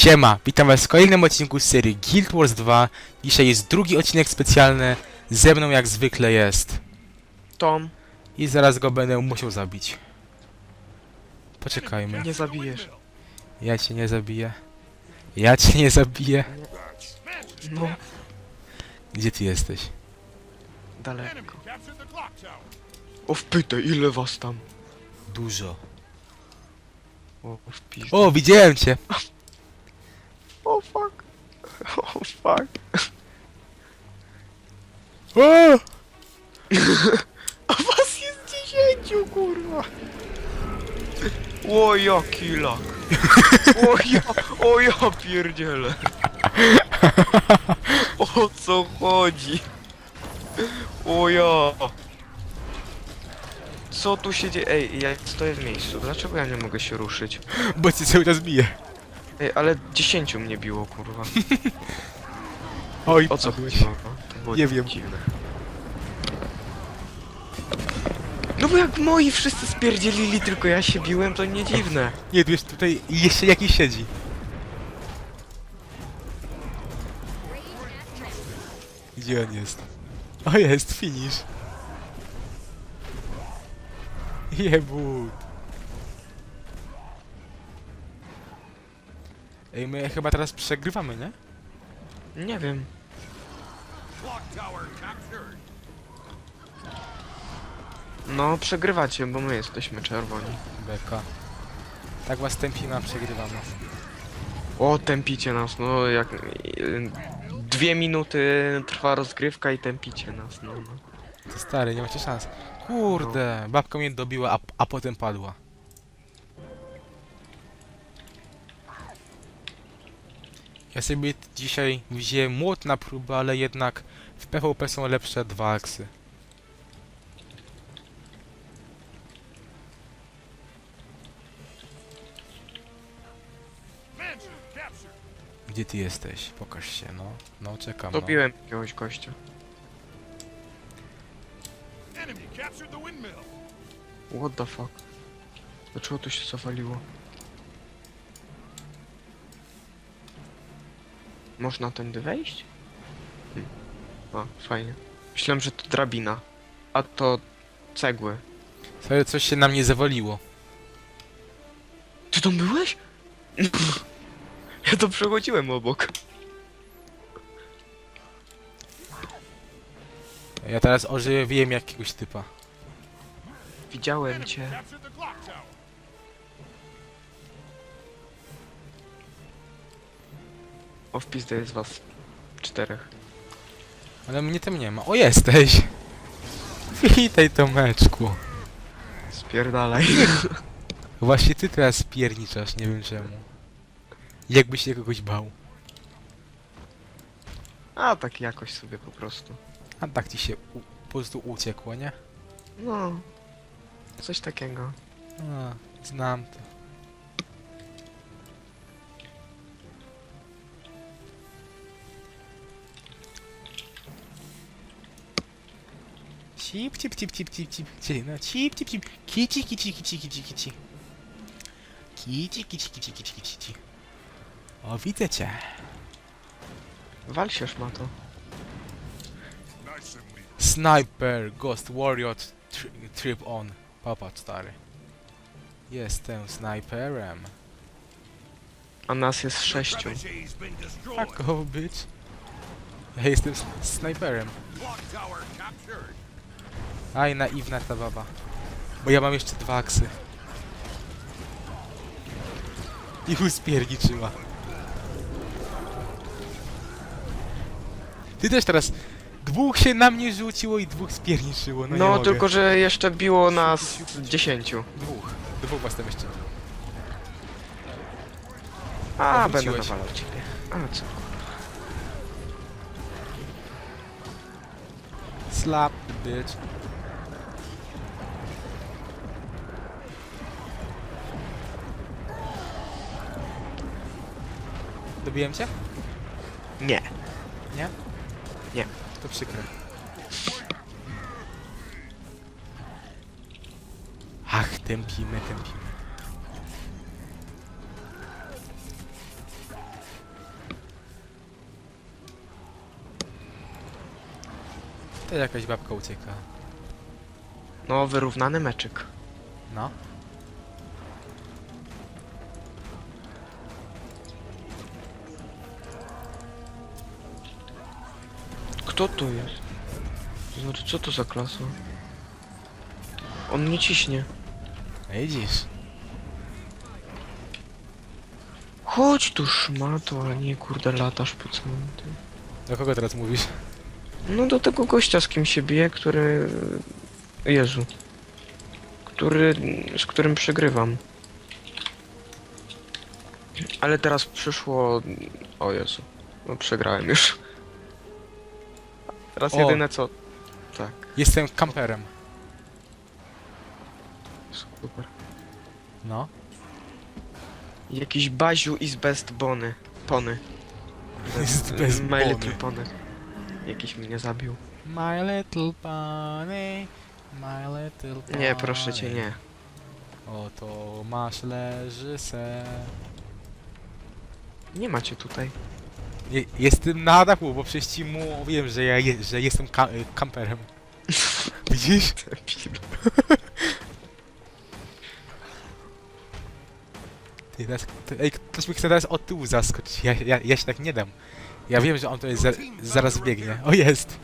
Siema, witam was w kolejnym odcinku z serii Guild Wars 2. Dzisiaj jest drugi odcinek specjalny. Ze mną jak zwykle jest. Tom, I zaraz go będę musiał zabić. Poczekajmy. nie zabijesz. Ja cię nie zabiję. Ja cię nie zabiję. No, Gdzie ty jesteś? daleko. O wpytaj, ile was tam? Dużo. O. O, widziałem cię! o fuck. A was jest dziesięciu, kurwa. O, jaki lak. O ja, o ja pierdzielę. O co chodzi? O ja. Co tu się dzieje? Ej, ja stoję w miejscu. Dlaczego ja nie mogę się ruszyć? Bo cię cały czas bije. Ej, ale dziesięciu mnie biło, kurwa. Oj, O co padłeś. chodziło? To było Nie wiem. dziwne. No bo jak moi wszyscy spierdzielili, tylko ja się biłem, to nie dziwne. Nie, tu jest tutaj jeszcze jakiś siedzi. Gdzie on jest? O jest, finish. Jebut. Ej, my chyba teraz przegrywamy, nie? Nie wiem. No, przegrywacie, bo my jesteśmy czerwoni. Beka. Tak was tępimy, a przegrywamy. O, tępicie nas, no jak... Dwie minuty trwa rozgrywka i tępicie nas, no. no. To stary, nie macie szans. Kurde, babka mnie dobiła, a, a potem padła. Ja sobie dzisiaj wziąłem młot na próbę, ale jednak w PvP są lepsze dwa aksy. Gdzie ty jesteś? Pokaż się, no. No, czekam. No. Dobiłem jakiegoś gościa. What the fuck? Dlaczego to się zawaliło? Można tędy wejść? Hm. O, fajnie. Myślałem, że to drabina. A to cegły. Sorry, coś się na mnie zawaliło. Ty tam byłeś? ja to przechodziłem obok. Ja teraz ożywiłem jakiegoś typa. Widziałem cię. O, w pizdę jest was czterech. Ale mnie tam nie ma. O, jesteś! Witaj, Tomeczku. Spierdalaj. Właśnie ty teraz pierniczasz, nie wiem czemu. Jakbyś się kogoś bał. A, tak jakoś sobie po prostu. A tak ci się u, po prostu uciekło, nie? No. Coś takiego. A, znam to. Cip, cip, cip, cip, cip, cip, cip, no, cip, cip, cip, kici, kici, kici, kici, kici. Kici, kici, kici, kici, kici, kici. O, widzę cię. Wal się szmato. Sniper, Ghost Warrior tri Trip on. Popatrz, stary. Jestem snajperem. A nas jest sześciu. Fuck off, bitch. Ja jestem snajperem. Aj, naiwna ta baba. Bo ja mam jeszcze dwa aksy. I uspierniczyła. Ty też teraz... Dwóch się na mnie rzuciło i dwóch spierniczyło, no, No, nie mogę. tylko że jeszcze biło nas dziesięciu. Dwóch. Dwóch was tam jeszcze. A, będę nawalał ciebie. A co? Slap, bitch. Dobiłem cię? Nie. Nie? Nie. To przykre. Ach, tępimy, tępimy. To jakaś babka ucieka. No, wyrównany meczyk. No. Kto to jest? Znaczy, co to za klasa? On nie ciśnie. Widzisz? Chodź tu szmato, a nie kurde latasz po całym tym. Do kogo teraz mówisz? No do tego gościa z kim się bije, który... Jezu. Który... z którym przegrywam. Ale teraz przyszło... O Jezu. No przegrałem już. Teraz O. jedyne co... Tak, Jestem kamperem. super. No. Jakiś Baziu is best bony. Pony. Jest bez My bony. little pony. Jakiś mnie zabił. My little pony, my little pony. Nie, proszę cię, nie. Oto masz leży se. Nie macie tutaj. Je, jestem na dachu, bo przecież ci mówiłem, że ja je, że jestem ka y, kamperem. Widzisz? Ty teraz, ty, ej, ktoś mi chce teraz od tyłu zaskoczyć. Ja, ja, ja się tak nie dam. Ja wiem, że on to jest za, zaraz biegnie. O jest!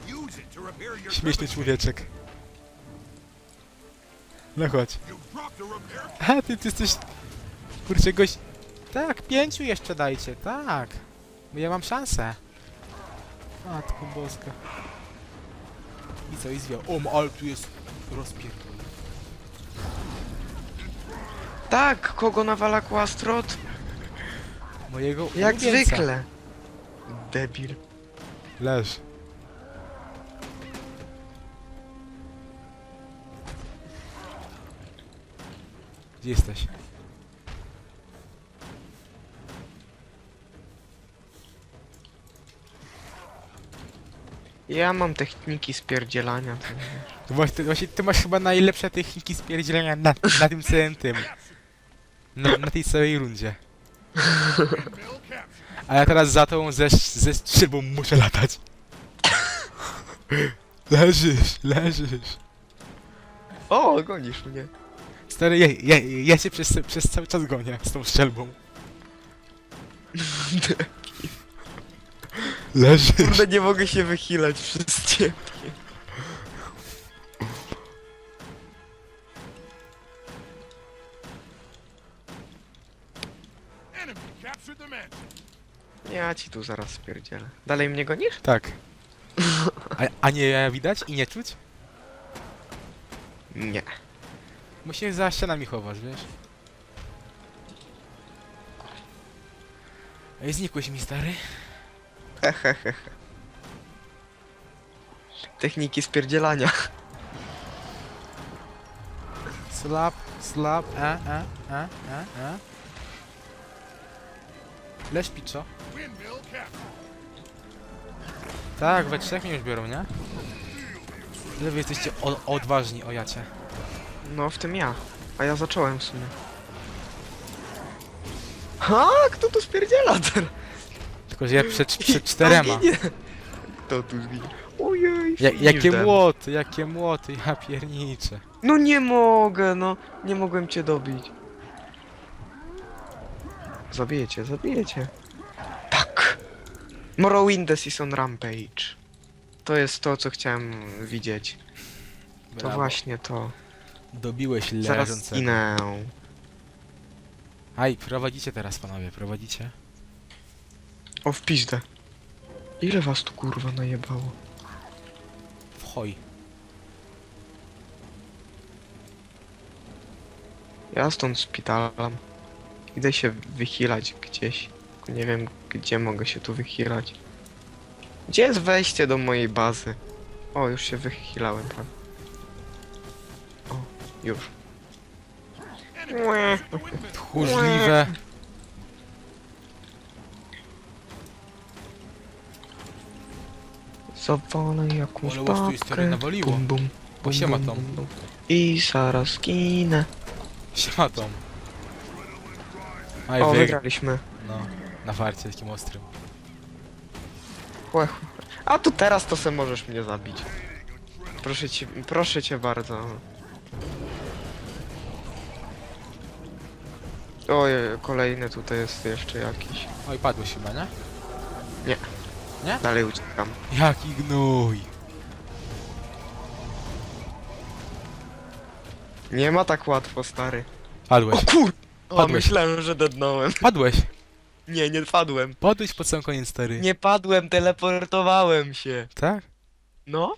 To Śmieszny człowieczek. No chodź. A ty, ty jesteś... Kurczę, gość... Tak, pięciu jeszcze dajcie, tak. Bo ja mam szansę. Matko boska. I co, i zwiał. O, ale tu jest rozpierdol. Tak, kogo nawala kłastrot? Mojego Jak ulubieńca. zwykle. Debil. Leż. Gdzie jesteś? Ja mam techniki spierdzielania. to nie. To Właśnie, właśnie ty masz chyba najlepsze techniki spierdzielenia na, na tym całym tym. Na, na tej całej rundzie. A ja teraz za tą ze, ze strzelbą muszę latać. Leżysz, leżysz. O, gonisz mnie. Stary, ja, ja, ja się przez, przez cały czas gonię z tą strzelbą. Leżysz. Kurde, nie mogę się wychylać przez ciebie. Ja ci tu zaraz spierdzielę. Dalej mnie gonisz? Tak. A, a nie widać i nie czuć? Nie. Się za ścianami chowasz, wiesz? Ej, znikłeś mi, stary. Hehehehe. Techniki spierdzielania. Slap, slap, e, e, e, e, e. Piczo. Captured. Tak, we trzech mnie już biorą, nie? Ile wy jesteście o, odważni, o jacie. No, w tym ja. A ja zacząłem w sumie. Ha, kto tu spierdziela teraz? Tylko, że ja przed, przed czterema. Kto tu zginie? Ojej. Ja, jakie młoty, jakie młoty, ja pierniczę. No nie mogę, no. Nie mogłem cię dobić. Zabijecie, zabijecie. Tak. Morrowindes is on rampage. To jest to, co chciałem widzieć. To Brawo. właśnie to. Dobiłeś Zaraz leżącego. zginę. Aj, prowadzicie teraz, panowie, prowadzicie. O, w pizdę. Ile was tu kurwa najebało? W hoj. Ja stąd spitalam. Idę się wychilać gdzieś. Tylko Nie wiem, gdzie mogę się tu wychilać. Gdzie jest wejście do mojej bazy? O, już się wychilałem prawie. O, już. Łe. Tchórzliwe. Zawalę jakąś Ale was tu jest nawaliło. Bum, bum, Bo bum, siema bum, Tom. bum. I zaraz zginę. Siema Tom. Aj, O, wy... wygraliśmy. No, na farcie takim ostrym. Chłe. A tu teraz to se możesz mnie zabić. Proszę cię, proszę cię bardzo. Oj, kolejny tutaj jest jeszcze jakiś. Oj, padłeś chyba, nie? Dalej uciekam. Jaki gnój. Nie ma tak łatwo, stary. Padłeś. O kur... O, Padłeś. myślałem, że dednąłem. Padłeś. Nie, nie padłem. Padłeś pod sam koniec, stary. Nie padłem, teleportowałem się. Tak? No?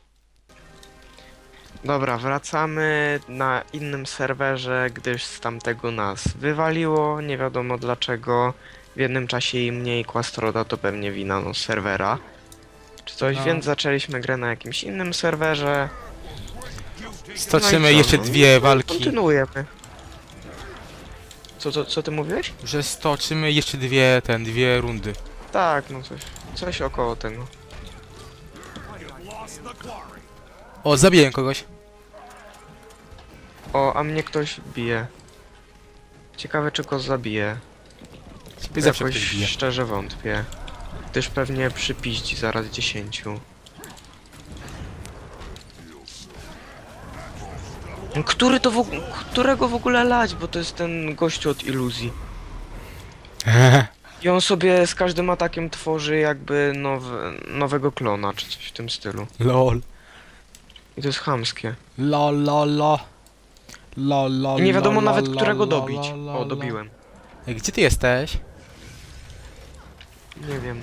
Dobra, wracamy na innym serwerze, gdyż z tamtego nas wywaliło, nie wiadomo dlaczego. W jednym czasie i mnie i Quastroda to pewnie wina no, serwera. Czy coś, No. więc zaczęliśmy grę na jakimś innym serwerze. Stoczymy No i co, jeszcze no? dwie walki. Kontynuujemy. Co, co, co ty mówiłeś? Że stoczymy jeszcze dwie, ten, dwie rundy. Tak, no coś, coś około tego. O, zabiję kogoś. O, a mnie ktoś bije. Ciekawe czy go zabije. Ciebie zawsze Jakoś ktoś bije. szczerze wątpię. Gdyż pewnie przypiździ zaraz dziesięciu. Który to w ogóle, którego w ogóle lać, bo to jest ten gościu od iluzji. I on sobie z każdym atakiem tworzy jakby nowe, nowego klona, czy coś w tym stylu. Lol. I to jest chamskie. Lol, lol, lol. Lol, lol, I nie wiadomo lol, nawet, lol, którego lol, dobić. lol, O, lol. dobiłem. Ej, Gdzie ty jesteś? Nie wiem.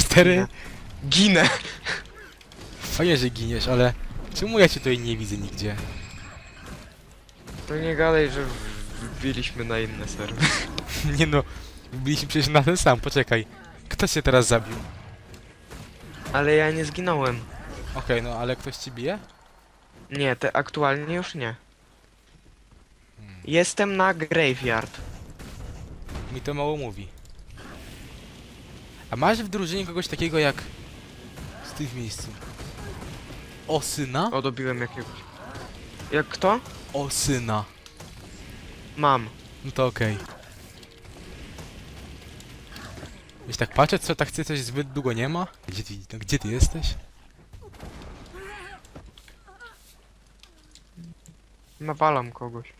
Stary, Ginę! fajnie, że giniesz, ale czemu ja cię tutaj nie widzę nigdzie? To nie gadaj, że wbiliśmy na inne serwery. Nie no, byliśmy przecież na ten sam, poczekaj. Kto cię teraz zabił? Ale ja nie zginąłem. Okej, no ale ktoś ci bije? Nie, te aktualnie już nie. Jestem na graveyard. Mi to mało mówi. A masz w drużynie kogoś takiego jak... Z tych miejscu. Osyna? O, dobiłem jakiegoś. Jak kto? Osyna. Mam. No to okej. Wiesz, tak patrzę, co tak chce, coś zbyt długo nie ma? Gdzie ty, no, gdzie ty jesteś? Nawalam kogoś.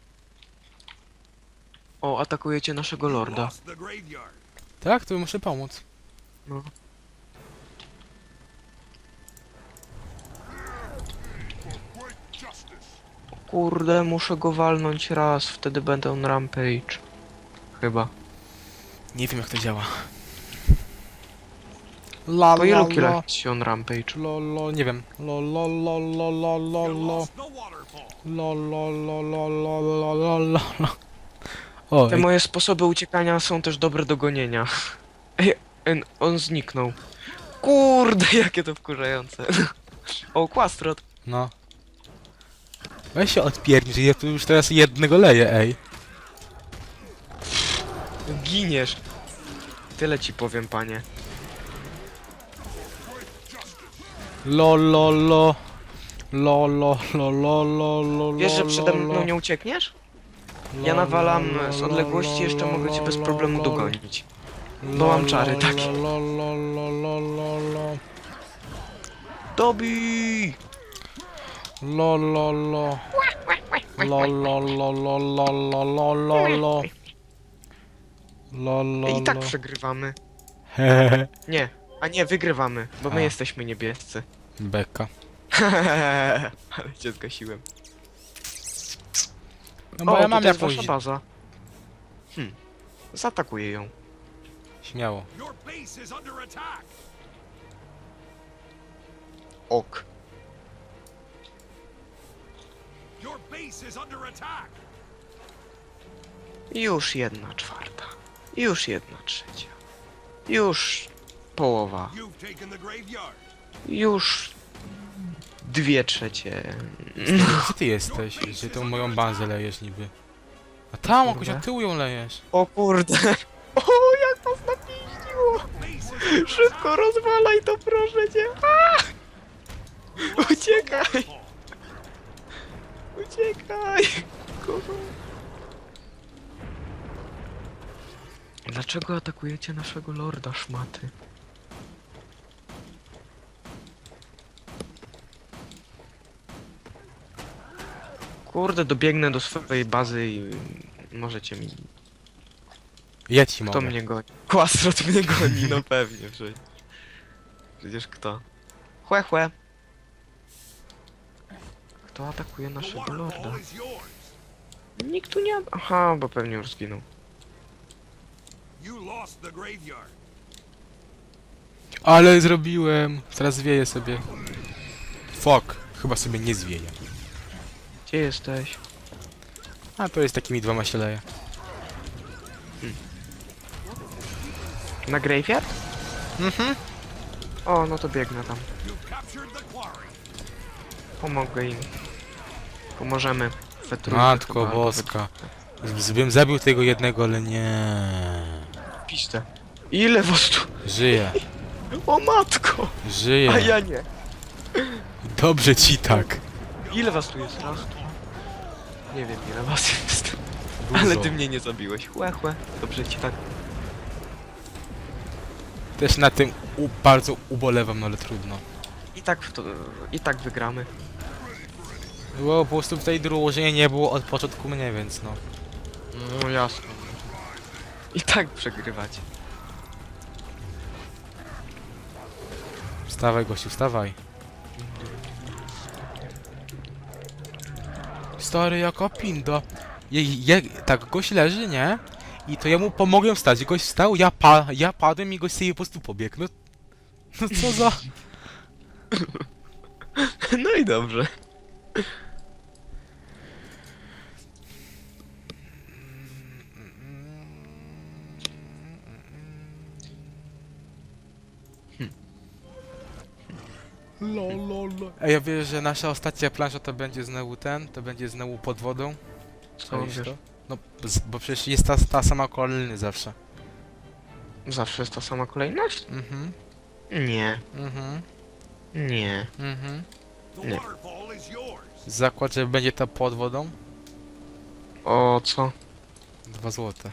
O, atakujecie naszego lorda. Tak, to muszę pomóc. No. Justice. Kurde, muszę go walnąć raz, wtedy będę on rampage. Chyba. Nie wiem jak to działa. La, Po ilu kilach się on rampage? Lo, lo, nie wiem. Lo, lo, lo, lo, lo, lo, lo. Lo, lo, lo, lo, lo, lo, lo, lo, lo. O, Te moje sposoby uciekania są też dobre do gonienia. En- on zniknął. Kurde, jakie to wkurzające. O, Quastrot. no. Weź się odpierdź, ja tu już teraz jednego leję, ej. Giniesz. Tyle ci powiem, panie. Lo, lo, lo. Lo, lo, lo, lo, lo, lo, Wiesz, że przede lo, mną lo. nie uciekniesz? Ja nawalam z odległości, jeszcze mogę cię bez problemu dogonić. Lo, bo mam lo, czary lo, takie. Lo, lo, lo, lo, lo, lo. Dobij! Lo, lo, lo. Lo, lo, lo, lo, lo, lo, lo, lo, lo. Lo, lo, I tak lo. przegrywamy. Nie, a nie, wygrywamy, bo my A. jesteśmy niebiescy. Beka. Ale cię zgasiłem. No bo ja mam jest jakąś... wasza baza. Hm. Zaatakuję ją. Śmiało. Ok. Już jedna czwarta. Już jedna trzecia. Już połowa. Już dwie trzecie. Gdzie ty jesteś? Gdzie tą moją bazę lejesz niby? A tam jakoś od tyłu ją lejesz. O kurde. O, jak nas napiździło. Base is under Szybko rozwalaj to, proszę cię. A! Uciekaj. Uciekaj. Kurwa. Dlaczego atakujecie naszego lorda, szmaty? Kurde, dobiegnę do swojej bazy i możecie mi... Ja ci Kto mogę. mnie goni? Kłastrot mnie goni, no pewnie, że... Przecież kto? Chłe, chłe. Kto atakuje naszego lorda? Nikt tu nie... Aha, bo pewnie już zginął. Ale zrobiłem. Teraz zwieję sobie. Fuck. Chyba sobie nie zwieję. Gdzie jesteś? A to jest takimi dwoma się leje. Na graveyard? Mhm. O, no to biegnę tam. Pomogę im. Pomożemy. We trójkę Matko chyba, we boska. Z- Bym zabił tego jednego, ale nie. Piszcie. Ile was tu? Żyje. O matko! A Żyje. ja nie. Dobrze ci tak. Ile was tu jest? Raz, dwa. Nie wiem ile was jest. Dużo. Ale ty mnie nie zabiłeś. Chłe, chłe. Dobrze ci tak. Też na tym u bardzo ubolewam, no ale trudno. I tak to, i tak wygramy. Bo po prostu w tej drużynie nie było od początku mnie, więc no. No jasne. I tak przegrywać. Wstawaj gościu, wstawaj. Stary, jaka pinda. Je, je, tak, gość leży, nie? I to ja mu pomogłem wstać. Gość wstał, ja, pa, ja padłem i gość sobie po prostu pobiegł. No, no co za... No i dobrze. A ja wiem, że nasza ostatnia plansza to będzie znowu ten, to będzie znowu pod wodą. Skąd Czaisz wiesz? to? No, bo przecież jest ta, ta sama kolejny zawsze. Zawsze jest ta sama kolejność? Mhm, Nie. mhm, Nie. mhm. Nie. Zakład, że będzie to pod wodą? O co? Dwa złote.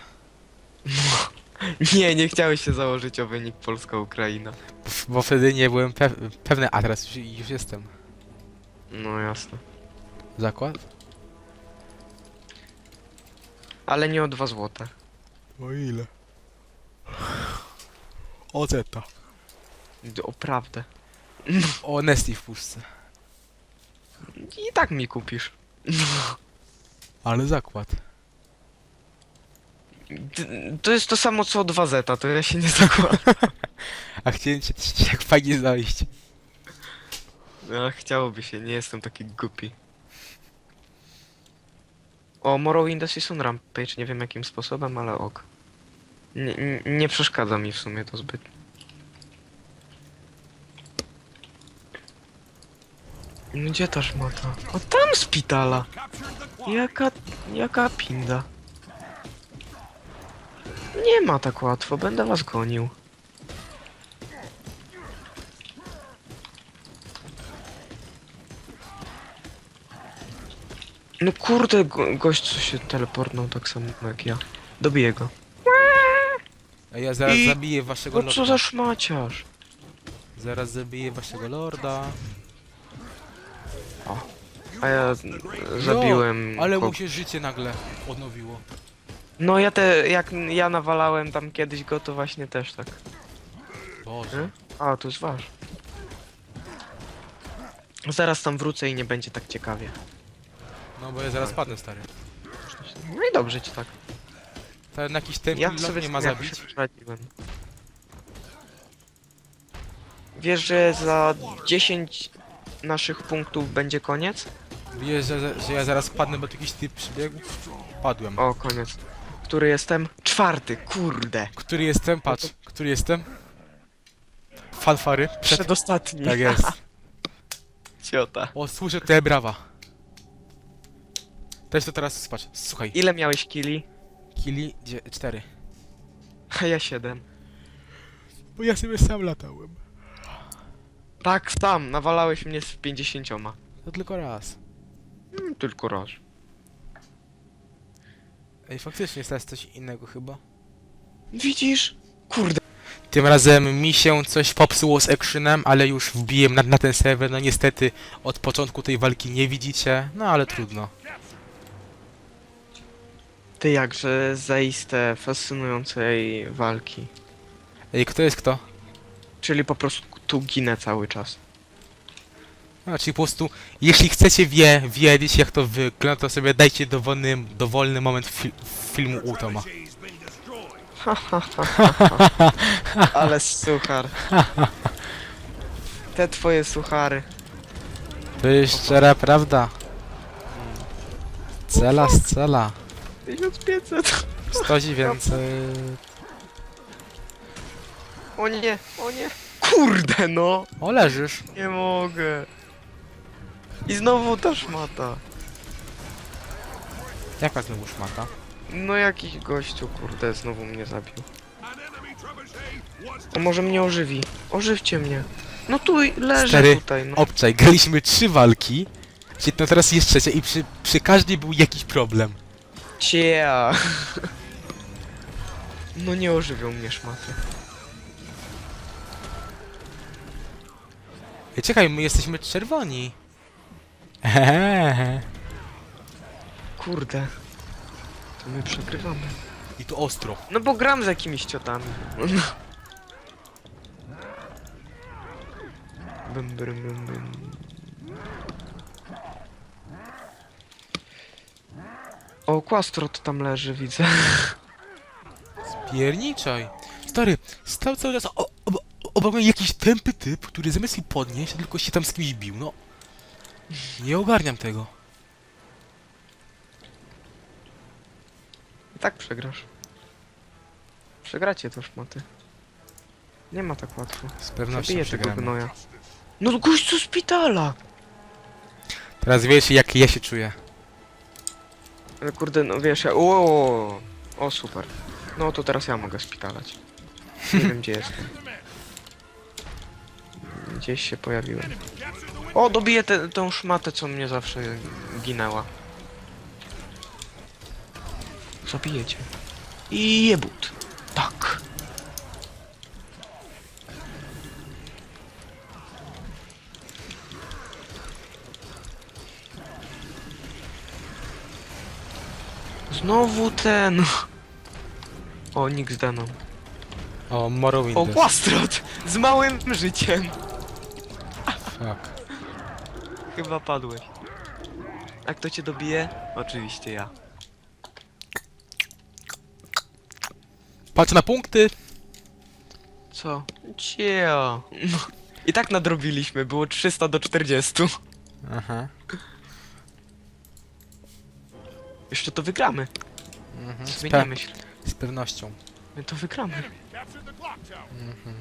Nie, nie chciałeś się założyć o wynik Polska-Ukraina. Bo, bo wtedy nie byłem pew pewny, a teraz już, już jestem. No jasne. Zakład? Ale nie o 2 złote. O ile? O zeta. O prawdę. O Nesty w puszce. I tak mi kupisz. Ale zakład. To jest to samo co o 2 zeta, to ja się nie zakładam. A chciałem cię, cię jak fajnie znaleźć. No, chciałoby się, nie jestem taki głupi. O, Morrowind Season Rampage, nie wiem jakim sposobem, ale ok. Nie, nie, przeszkadza mi w sumie to zbyt. No Gdzie ta szmata? O, tam szpitala! Jaka, jaka pinda. Nie ma tak łatwo, będę was gonił. No kurde, go, gość co się teleportnął tak samo jak ja. Dobiję go. A ja zaraz I- zabiję waszego No lorda. co za szmaciarz. Zaraz zabiję waszego lorda. A ja zabiłem... Ale ko- mu się życie nagle odnowiło. No ja te, jak ja nawalałem tam kiedyś go, to właśnie też tak. Boże. A, to jest wasz. Zaraz tam wrócę i nie będzie tak ciekawie. No bo ja zaraz padnę, stary. No i dobrze ci tak. Ten jakiś Ja sobie nie ma z tym zabić. radziłem. Wiesz, że za 10 naszych punktów będzie koniec? Wiesz, że, że ja zaraz padnę, bo tu jakiś typ przybiegł? Padłem. O, koniec. Który jestem? Czwarty, kurde. Który jestem? Patrz. Który jestem? Fanfary. Przed... Przedostatni. Tak jest. Ciota. O, słyszę te brawa. Też to teraz spać. Słuchaj. Ile miałeś kili? Kili dzie- cztery. A ja 7. Bo ja sobie sam latałem. Tak, tam, nawalałeś mnie z 50. To tylko raz. Mm, tylko raz. Ej, faktycznie jest teraz coś innego chyba. Widzisz? Kurde. Tym razem mi się coś popsuło z actionem, ale już wbiłem na, na ten serwer. No niestety od początku tej walki nie widzicie, no ale trudno. Ty jakże zaiste fascynującej walki. Ej, kto jest kto? Czyli po prostu tu ginę cały czas. A, czyli po prostu, jeśli chcecie wie, wiedzieć jak to wygląda, to sobie dajcie dowolny, dowolny moment fi filmu u Toma. She's been destroyed. Ale suchar. Te twoje suchary. To jest szczera prawda. Cela z cela. 1500. 109. O nie, o nie. Kurde no. O, leżysz. Nie mogę. I znowu ta szmata. Jaka znowu szmata? No jakiś gościu, kurde, znowu mnie zabił. A może mnie ożywi? Ożywcie mnie. No tu i- leżę Stary, tutaj, no. Obczaj, graliśmy trzy walki. Czyli no teraz jest trzecia i przy, przy każdej był jakiś problem. Cia. No nie ożywią mnie szmaty. Ej, czekaj, my jesteśmy czerwoni. Hehehe. Kurde. To my przegrywamy. I to ostro. No bo gram z jakimiś ciotami. Bym, bym, bym, bym. O, Quastrot tam leży, widzę. Pierniczaj. Stary, stał cały czas o- ob- obok mnie jakiś tępy typ, który zamiast mi podnieść, tylko się tam z kimś bił, no. Nie ogarniam tego. I tak przegrasz. Przegracie to szmaty. Nie ma tak łatwo. Z pewnością Zabiję tego gnoja. No gościu szpitala! Teraz wiesz jak ja się czuję. Ale kurde, no wiesz, ja... O, o super. No to teraz ja mogę szpitalać. Nie wiem gdzie jestem. Gdzieś się pojawiłem. O, dobiję tę tą szmatę, co mnie zawsze ginęła. Zabiję cię. I jebut. Tak. Znowu ten. O, Nick z Denon. O, Morrowind. O, Quastrot! Z małym życiem. Fuck. Chyba padłeś. A kto cię dobije? Oczywiście ja. Patrz na punkty. Co? Cio. No. I tak nadrobiliśmy, było 300 do 40. Aha. Jeszcze to wygramy. Mhm. Z, Zmieniamy pe myśl. z pewnością. My to wygramy. Mhm.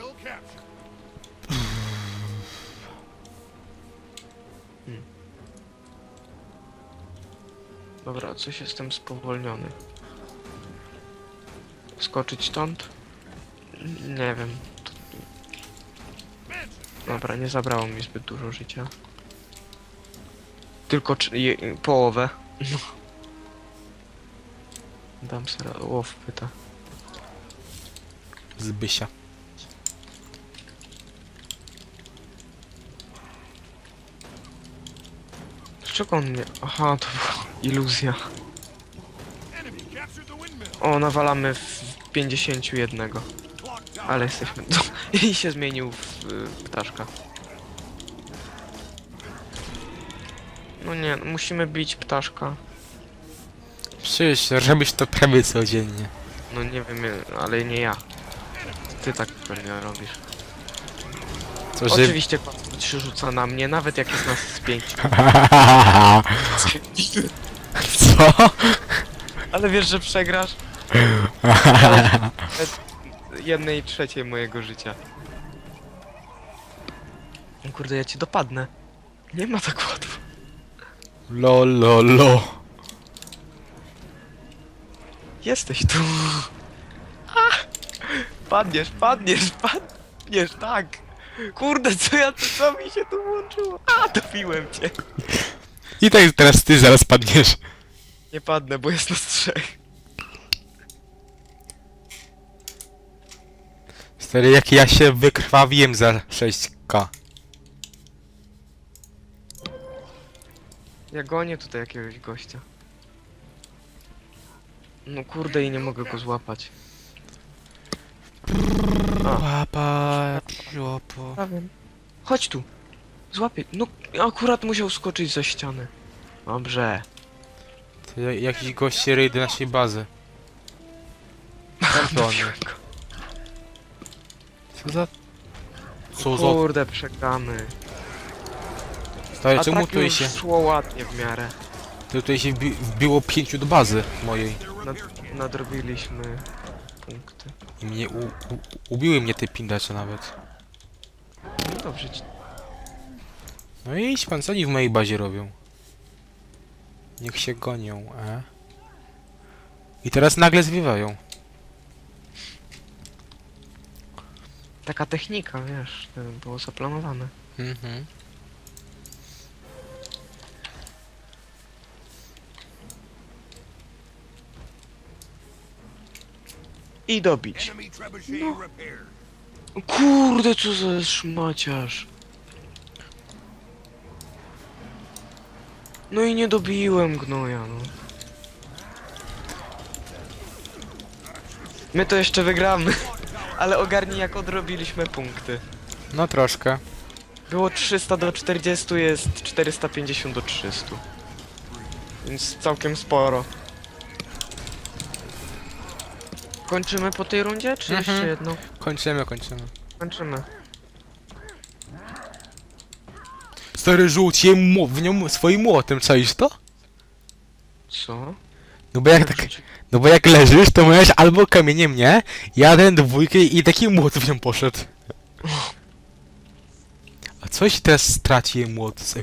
Captured. Dobra, coś jestem spowolniony. Skoczyć stąd? Nie wiem. Dobra, nie zabrało mi zbyt dużo życia. Tylko je, połowę. No. Dam sobie łow pyta. Zbysia. Dlaczego on mnie... Aha, to była iluzja. O, nawalamy w 51. Clock tower. Ale jesteśmy... I się zmienił w ptaszka. No nie, no musimy bić ptaszka. Przecież robisz to prawie codziennie. No nie wiem, ale nie ja. Ty tak pewnie robisz. Co, że... Oczywiście pan się rzuca na mnie, nawet jak jest nas z pięciu. Co? Ale wiesz, że przegrasz? Jednej trzeciej mojego życia. O Kurde, ja cię dopadnę. Nie ma tak łatwo. Lo, lo, lo. Jesteś tu. A! Padniesz, padniesz, padniesz, tak. Kurde, co ja co mi się tu włączyło? A, dobiłem cię. I tak teraz ty zaraz padniesz. Nie padnę, bo jest nas trzech. Stary, jak ja się wykrwawiłem za 6k. Ja gonię tutaj jakiegoś gościa. No kurde i nie mogę go złapać. Łapa, prawie. Chodź tu. Złapię. No akurat musiał skoczyć za ścianę. Dobrze. To ja- jakiś ryj do naszej bazy. Co za... Co za... Kurde, przegramy. Stary, A czemu tak tutaj się... szło ładnie w miarę. Tutaj się wbi wbiło pięciu do bazy mojej. Nad, nadrobiliśmy punkty. I mnie u, u, ubiły mnie te pindacze nawet. No dobrze, ci- No i idź pan, co oni w mojej bazie robią? Niech się gonią, e? I teraz nagle zwiewają. taka technika, wiesz, to było zaplanowane. Mhm. I dobić. Repaired. Kurde, co za szmaciarz. No i nie dobiłem gnoja, no. My to jeszcze wygramy. Ale ogarnij jak odrobiliśmy punkty. No troszkę. Było 300 do 40, jest 450 do 300. Więc całkiem sporo. Kończymy po tej rundzie, czy Mhm. jeszcze jedną? Kończymy, kończymy. Kończymy. Stary żółć w nią swoim młotem, czaisz to? Co? No bo jak tak, no bo jak leżysz, to możesz albo kamieniem, nie? Jadę dwójkę i taki młot w nią poszedł. A coś też straci jej młot z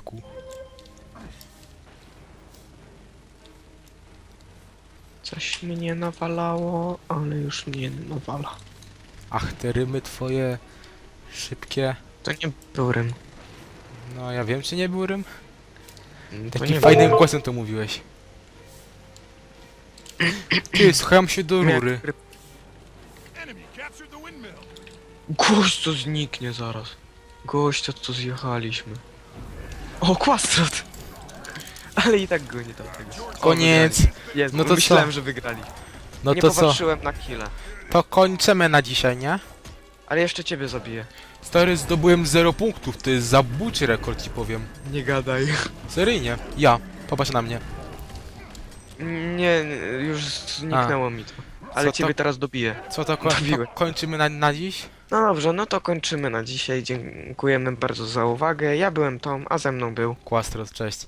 Coś mnie nawalało, ale już nie nawala. Ach, te rymy twoje szybkie. To nie był rym. No ja wiem, czy nie był rym? To Takim nie fajnym głosem to mówiłeś. Ty, słucham się do rury. Enemy captured the windmill. Gość co zniknie zaraz. Gościa co zjechaliśmy. O, kwastrot! Ale i tak go nie tam tego. O, Koniec. wygrali. Jest, No no to myślałem, co? że wygrali. No nie to co? popatrzyłem na chwilę. To kończymy na dzisiaj, nie? Ale jeszcze ciebie zabiję. Stary, zdobyłem 0 punktów, to jest zabójczy rekord ci powiem. Nie gadaj. Seryjnie. Ja. Popatrz na mnie. Nie, nie, już zniknęło mi to. Ale Co to- ciebie teraz dobiję. Co to, ko- to Dobiłem. kończymy na, na dziś? No dobrze, no to kończymy na dzisiaj. Dziękujemy bardzo za uwagę. Ja byłem Tom, a ze mną był. Kłastros, cześć.